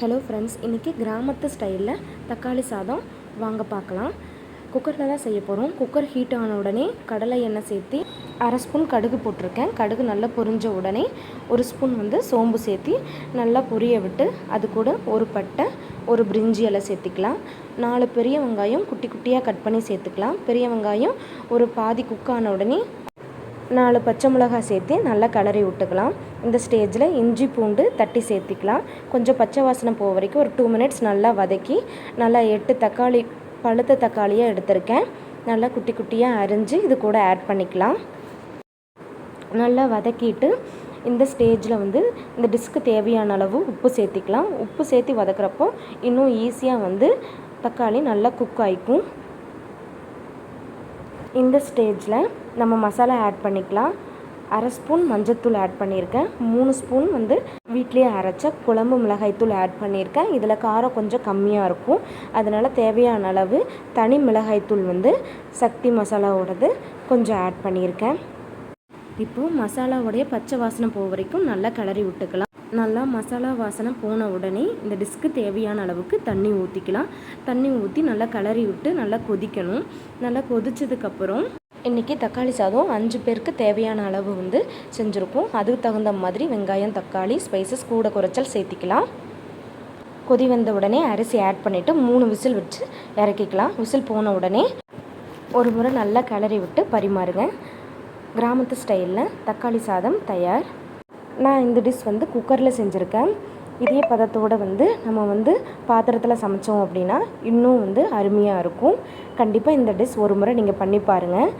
Hello friends இன்றைக்கி கிராமத்து ஸ்டைலில் தக்காளி சாதம் வாங்க பார்க்கலாம். குக்கரில் தான் செய்ய போகிறோம் குக்கர் ஹீட் ஆன உடனே கடலை எண்ணெய் சேர்த்து அரை ஸ்பூன் கடுகு போட்டிருக்கேன். கடுகு நல்லா பொரிஞ்ச உடனே ஒரு ஸ்பூன் வந்து சோம்பு சேர்த்து நல்லா பொரிய விட்டு அது கூட ஒரு பட்டை ஒரு பிரிஞ்சி இலை சேர்த்துக்கலாம். நாலு பெரிய வெங்காயம் குட்டி குட்டியாக கட் பண்ணி சேர்த்துக்கலாம். பெரிய வெங்காயம் ஒரு பாதி குக் ஆன உடனே நாலு பச்சை மிளகாய் சேர்த்து நல்லா கிளறி விட்டுக்கலாம். இந்த ஸ்டேஜில் இஞ்சி பூண்டு தட்டி சேர்த்திக்கலாம். கொஞ்சம் பச்சை வாசனை போக வரைக்கும் ஒரு டூ மினிட்ஸ் நல்லா வதக்கி நல்லா எட்டு தக்காளி பழுத்த தக்காளியாக எடுத்திருக்கேன். நல்லா குட்டி குட்டியாக அரிஞ்சு இது கூட ஆட் பண்ணிக்கலாம். நல்லா வதக்கிட்டு இந்த ஸ்டேஜில் வந்து இந்த டிஸ்க்கு தேவையான அளவு உப்பு சேர்த்திக்கலாம். உப்பு சேர்த்து வதக்குறப்போ இன்னும் ஈஸியாக வந்து தக்காளி நல்லா குக் ஆகிக்கும் இந்த ஸ்டேஜில் நம்ம மசாலா ஆட் பண்ணிக்கலாம். அரை ஸ்பூன் மஞ்சத்தூள் ஆட் பண்ணியிருக்கேன். மூணு ஸ்பூன் வந்து வீட்லேயே அரைச்ச குழம்பு மிளகாய்த்தூள் ஆட் பண்ணியிருக்கேன். இதில் காரம் கொஞ்சம் கம்மியாக இருக்கும். அதனால் தேவையான அளவு தனி மிளகாய்த்தூள் வந்து சக்தி மசாலாவோடது கொஞ்சம் ஆட் பண்ணியிருக்கேன். இப்போது மசாலாவுடைய பச்சை வாசனை போக வரைக்கும் நல்லா கிளறி விட்டுக்கலாம். நல்லா மசாலா வாசனை போன உடனே இந்த டிஸ்க்கு தேவையான அளவுக்கு தண்ணி ஊற்றிக்கலாம் தண்ணி ஊற்றி நல்லா கிளறி விட்டு நல்லா கொதிக்கணும். நல்லா கொதிச்சதுக்கப்புறம் இன்றைக்கி தக்காளி சாதம் அஞ்சு பேருக்கு தேவையான அளவு வந்து செஞ்சுருக்கோம் அதுக்கு தகுந்த மாதிரி வெங்காயம் தக்காளி ஸ்பைசஸ் கூட குறைச்சல் சேர்த்திக்கலாம். கொதி வந்த உடனே அரிசி ஆட் பண்ணிவிட்டு மூணு விசில் வச்சு இறக்கிக்கலாம். விசில் போன உடனே ஒரு முறை நல்லா கிளறி விட்டு பரிமாறுங்க. கிராமத்து ஸ்டைலில் தக்காளி சாதம் தயார். நான் இந்த டிஷ் வந்து குக்கரில் செஞ்சுருக்கேன். இதே பதத்தோடு வந்து நம்ம வந்து பாத்திரத்தில் சமைச்சோம் அப்படின்னா இன்னும் வந்து அருமையாக இருக்கும். கண்டிப்பாக இந்த டிஷ் ஒரு முறை நீங்கள் பண்ணி பாருங்கள்